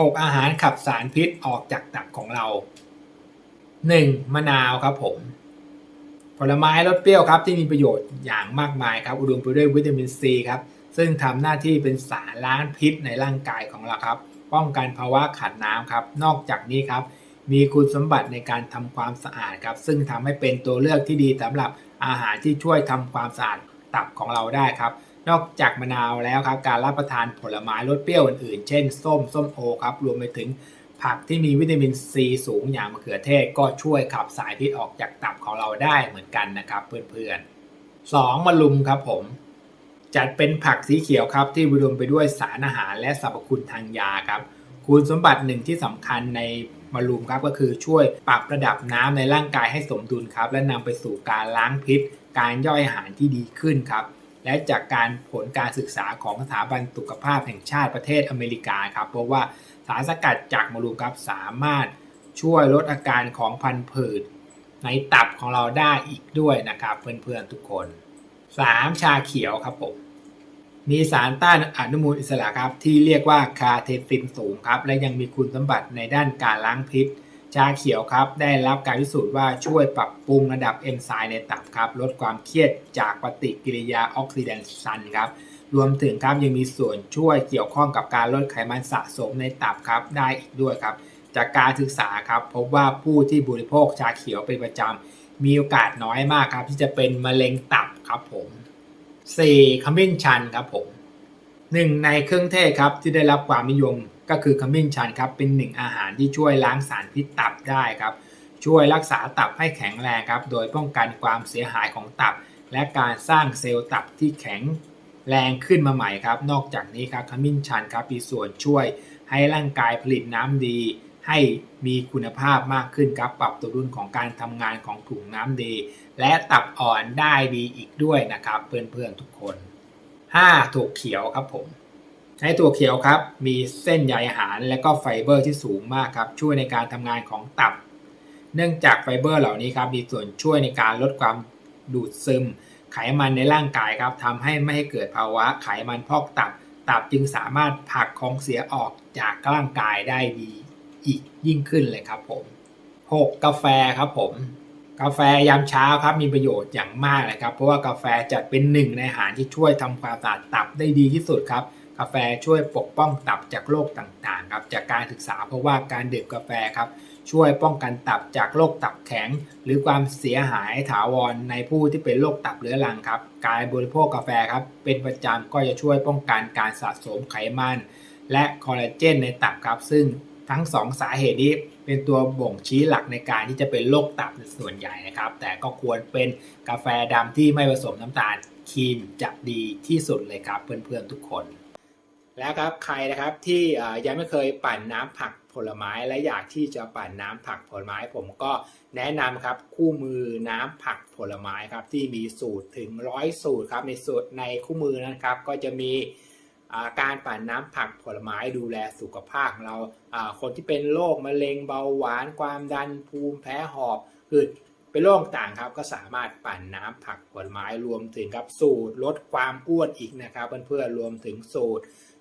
6 อาหารขับสารพิษออกจากตับของเรา 1. มะนาวครับผม ผลไม้รสเปรี้ยวครับที่มีประโยชน์อย่างมากมายครับ อุดมไปด้วยวิตามินซีครับซึ่งทำหน้าที่เป็นสารล้างพิษในร่างกายของเราครับ ป้องกันภาวะขาดน้ำครับ นอกจากนี้ครับ มีคุณสมบัติในการทำความสะอาดครับ ซึ่งทำให้เป็นตัวเลือกที่ดีสำหรับอาหารที่ช่วยทำความสะอาดตับของเราได้ครับ นอกจากมะนาวแล้วครับการรับประทานผลไม้รสเปรี้ยวอื่นๆ เช่น ส้มส้มโอครับรวมไปถึงผักที่มีวิตามินซีสูงอย่างมะเขือเทศก็ช่วยขับสายพิษออกจากตับของเราได้เหมือนกันนะครับเพื่อนๆ 2. มะลุมครับผม จัดเป็นผักสีเขียวครับที่อุดมไปด้วยสารอาหารและสรรพคุณทางยาครับคุณสมบัติหนึ่งที่สำคัญในมะรุมครับก็คือช่วยปรับระดับน้ำในร่างกายให้สมดุลครับ และนำไปสู่การล้างพิษ การย่อยอาหารที่ดีขึ้นครับ และจากการผลการศึกษาของสถาบันสุขภาพแห่งชาติประเทศอเมริกาครับเพราะว่าสารสกัดจากมะรุมครับสามารถช่วยลดอาการของพันผืดในตับของเราได้อีกด้วยนะครับเพื่อนๆทุกคน 3. ชาเขียวครับผมมีสารต้านอนุมูลอิสระครับที่เรียกว่าคาเทซินสูงครับและยังมีคุณสมบัติในด้านการล้างพิษ ชาเขียวครับได้รับการพิสูจน์ว่าช่วยปรับปรุงระดับเอนไซม์ในตับครับลดความเครียดจากปฏิกิริยาออกซิแดนชันครับรวมถึงครับยังมีส่วนช่วยเกี่ยวข้องกับการลดไขมันสะสมในตับครับได้อีกด้วยครับ จากการศึกษาครับพบว่าผู้ที่บริโภคชาเขียวเป็นประจำมีโอกาสน้อยมากครับ ที่จะเป็นมะเร็งตับครับผม 4. ขมิ้นชันครับผมหนึ่งในเครื่องเทศครับที่ได้รับความนิยม ก็คือขมิ้นชันครับเป็นหนึ่งอาหารที่ช่วยล้างสารพิษตับได้ครับช่วยรักษาตับให้แข็งแรงครับโดยป้องกันความเสียหายของตับ และการสร้างเซลล์ตับที่แข็งแรงขึ้นมาใหม่ครับ นอกจากนี้ครับขมิ้นชันครับมีส่วนช่วยให้ร่างกายผลิตน้ำดี ให้มีคุณภาพมากขึ้นครับปรับตัวรุ่นของการทำงานของถุงน้ำดี และตับอ่อนได้ดีอีกด้วยนะครับ เพื่อนๆทุกคน 5. ถั่วเขียวครับผม ในถั่วเขียวครับ มีเส้นใยอาหารและก็ไฟเบอร์ที่สูงมากครับ ช่วยในการทำงานของตับ เนื่องจากไฟเบอร์เหล่านี้ครับมีส่วนช่วยในการลดความดูดซึม ไขมันในร่างกายครับทำให้ไม่ให้เกิดภาวะไขมันพอกตับ ตับจึงสามารถผลักของเสียออกจากร่างกายได้ดีอีกยิ่งขึ้นเลยครับผม 6. กาแฟครับผม กาแฟยามเช้าครับมีประโยชน์อย่างมากเลยครับ เพราะว่ากาแฟจัดเป็นหนึ่งในอาหารที่ช่วยทำความสะอาดตับได้ดีที่สุดครับ กาแฟช่วยปกป้องตับจากโรคต่างๆครับจากการศึกษาเพราะว่าการดื่มกาแฟครับช่วยป้องกันตับจากโรคตับแข็ง หรือความเสียหายถาวรในผู้ที่เป็นโรคตับเรื้อรังครับ การบริโภคกาแฟครับเป็นประจำก็จะช่วยป้องกันการสะสมไขมัน และคอลลาเจนในตับครับ ซึ่งทั้ง 2 สาเหตุนี้เป็นตัวบ่งชี้หลักในการที่จะเป็นโรคตับส่วนใหญ่นะครับ แต่ก็ควรเป็นกาแฟดำที่ไม่ผสมน้ำตาลครีมจะดีที่สุดเลยครับเพื่อนๆทุกคน แล้วครับใครนะครับที่ยังไม่เคยปั่นน้ำผักผลไม้และอยากที่จะปั่นน้ำผักผลไม้ ผมก็แนะนำครับคู่มือน้ำผักผลไม้ครับที่มีสูตรถึงร้อยสูตรครับในสูตรในคู่มือนะครับ ก็จะมีการปั่นน้ำผักผลไม้ดูแลสุขภาพของเราคนที่เป็นโรคมะเร็งเบาหวาน ความดันภูมิแพ้หอบคือเป็นโรคต่างครับก็สามารถปั่นน้ำผักผลไม้รวมถึงครับสูตรลดความอ้วนอีกนะครับเพื่อนๆรวมถึงสูตร